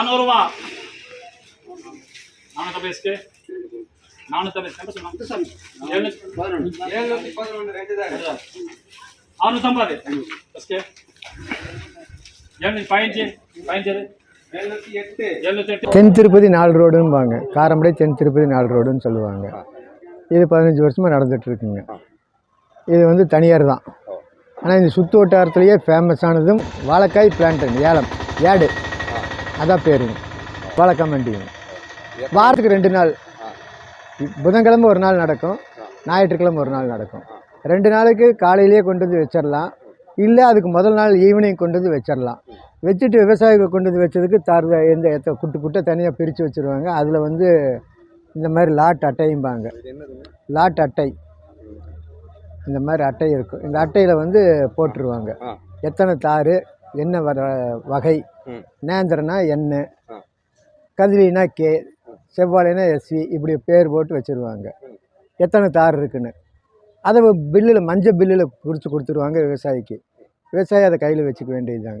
நானூறுவா நானூற்றி பேசுக்கு நானூற்றி பேசுக்கு எழுநூத்தி பதினொன்று எழுநூத்தி பதினஞ்சு பதினஞ்சு தென் திருப்பதி நாலு ரோடுன்னு காரமடை தென் திருப்பதி நாலு ரோடுன்னு சொல்லுவாங்க. இது பதினஞ்சு வருஷமாக நடந்துகிட்ருக்குங்க. இது வந்து தனியார் தான். ஆனால் இந்த சுற்று வட்டாரத்துலேயே ஃபேமஸானதும் வாழைக்காய் பிளான்டன் ஏலம் ஏடு. அதான் பேருங்க வழக்கம் மண்டிங்க வாரத்துக்கு ரெண்டு நாள். புதன்கிழமை ஒரு நாள் நடக்கும். ஞாயிற்றுக்கிழமை ஒரு நாள் நடக்கும். ரெண்டு நாளைக்கு காலையிலேயே கொண்டு வந்து வச்சிடலாம் இல்லை அதுக்கு முதல் நாள் ஈவினிங் கொண்டு வந்து வச்சிடலாம் வச்சுட்டு விவசாயிகள் கொண்டு வந்து வச்சதுக்கு தர எந்த எத்த குட்டு குட்டை தனியாக பிரித்து வச்சுருவாங்க. அதில் வந்து இந்த மாதிரி லாட் அட்டையும்பாங்க லாட் அட்டை. இந்த மாதிரி அட்டை இருக்கும். இந்த அட்டையில் வந்து போட்டுருவாங்க. எத்தனை தார்? என்ன வர வகை. நேந்திரனா ஆ. கதிரினா கே? செவ்வாழைனா எஸ்வி இப்படி பேர் போட்டு வச்சுருவாங்க. எத்தனை தார் இருக்குன்னு? அதை பில்லில் மஞ்சள் பில்லில் குறித்து கொடுத்துருவாங்க விவசாயிக்கு. விவசாயி அதை கையில் வச்சுக்க வேண்டியதுதாங்க.